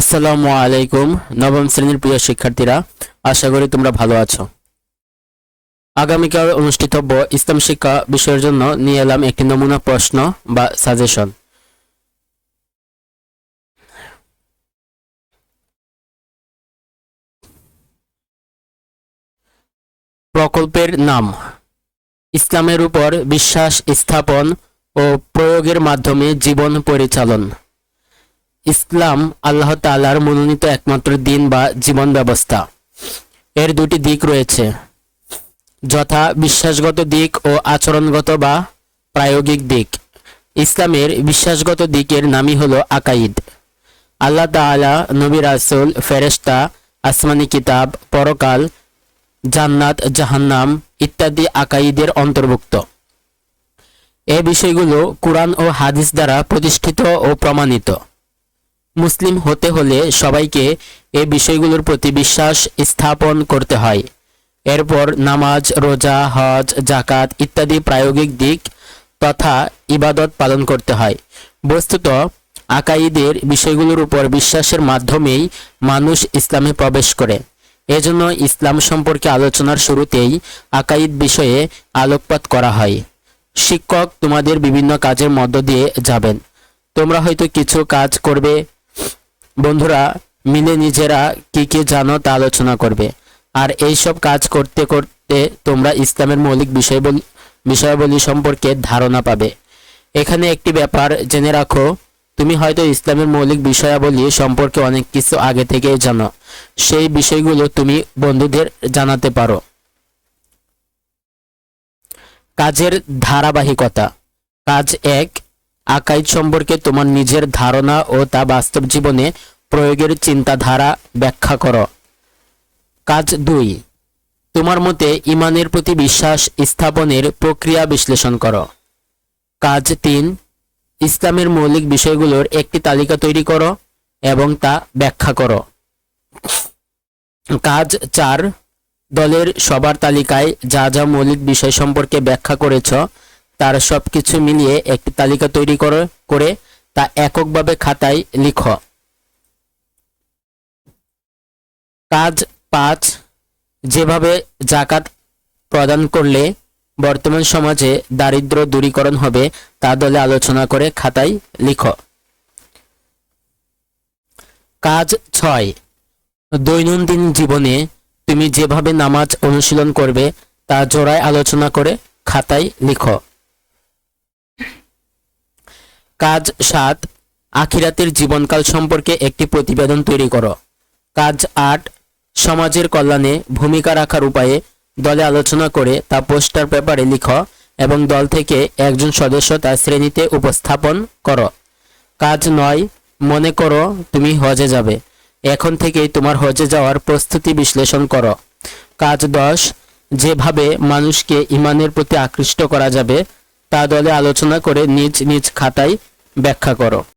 আসসালামু আলাইকুম, নবম শ্রেণির প্রিয় শিক্ষার্থীরা, আশা করি তোমরা ভালো আছো। আগামীকাল অনুষ্ঠিতব্য ইসলাম শিক্ষা বিষয়ের জন্য নিয়ে এলাম একটি নমুনা প্রশ্ন বা সাজেশন। প্রকল্পের নাম, ইসলামের উপর বিশ্বাস স্থাপন ও প্রয়োগের মাধ্যমে জীবন পরিচালন। ইসলাম আল্লাহ তাআলার মনোনীত একমাত্র দিন বা জীবন ব্যবস্থা। এর দুটি দিক রয়েছে। যথা বিশ্বাসগত দিক ও আচরণগত বা প্রায়োগিক দিক। ইসলামের বিশ্বাসগত দিকের নামই হলো আকাইদ আল্লাহ তাআলা, নবী রাসূল, ফেরেশতা, আসমানি কিতাব, পরকাল, জান্নাত, জাহান্নাম ইত্যাদি আকাইদের অন্তর্ভুক্ত। এ বিষয়গুলো কোরআন ও হাদিস দ্বারা প্রতিষ্ঠিত ও প্রমাণিত। মুসলিম হতে হলে সবাইকে এ বিষয়গুলোর প্রতি বিশ্বাস স্থাপন করতে হয়। এরপর নামাজ, রোজা, হজ জাকাত ইত্যাদি প্রায়োগিক দিক তথা ইবাদত পালন করতে হয়। বস্তুত আকাইদের বিষয়গুলোর উপর বিশ্বাসের মাধ্যমেই মানুষ ইসলামে প্রবেশ করে। এজন্য ইসলাম সম্পর্কে আলোচনার শুরুতেই আকাইদ বিষয়ে আলোকপাত করা হয়। শিক্ষক তোমাদের বিভিন্ন কাজের মধ্য দিয়ে যাবেন। তোমরা হয়তো কিছু কাজ করবে বন্ধুরা, মিলে নিজেরা কি কি জানো তা আলোচনা করবে। আর এই সব কাজ করতে করতে তোমরা ইসলামের মৌলিক বিষয়বল বিষয়াবলী সম্পর্কে ধারণা পাবে। এখানে একটি ব্যাপার জেনে রাখো, তুমি হয়তো ইসলামের মৌলিক বিষয়াবলী সম্পর্কে অনেক কিছু আগে থেকেই জানো। সেই বিষয়গুলো তুমি বন্ধুদের জানাতে পারো। কাজের ধারাবাহিকতা। কাজ এক আকাইদ সম্পর্কে তোমার নিজের ধারণা ও তা বাস্তব জীবনে প্রয়োগের চিন্তাধারা ব্যাখ্যা করো। কাজ দুই। তোমার মতে ইমানের প্রতি বিশ্বাস স্থাপনের প্রক্রিয়া বিশ্লেষণ করো। কাজ তিন। ইসলামের মৌলিক বিষয়গুলোর একটি তালিকা তৈরি করো এবং তা ব্যাখ্যা করো। কাজ চার। দলের সবার তালিকায় যা যা মৌলিক বিষয় সম্পর্কে ব্যাখ্যা করেছ তার সবকিছু মিলিয়ে একটি তালিকা তৈরি করো, করে তা এককভাবে খাতায় লিখো। কাজ পাঁচ, যেভাবে জাকাত প্রদান করলে বর্তমান সমাজে দারিদ্র দূরীকরণ হবে, তা দলে আলোচনা করে খাতায় লিখো। কাজ ছয়, দৈনন্দিন জীবনে তুমি যেভাবে নামাজ অনুশীলন করবে, তা জোড়ায় আলোচনা করে খাতায় লিখো। কাজ সাত, আখিরাতের জীবনকাল সম্পর্কে একটি প্রতিবেদন তৈরি করো। কাজ আট, সমাজের কল্যাণে ভূমিকা রাখার উপায়ে দলে আলোচনা করে তা পোস্টার পেপারে লিখো এবং দল থেকে একজন সদস্য তা শ্রেণীতে উপস্থাপন করো। কাজ নয়, মনে করো তুমি হজে যাবে। এখন থেকেই তোমার হজে যাওয়ার প্রস্তুতি বিশ্লেষণ করো। কাজ দশ, যেভাবে মানুষকে ইমানের প্রতি আকৃষ্ট করা যাবে, তা দলে আলোচনা করে নিজ নিজ খাতায় ব্যাখ্যা করো।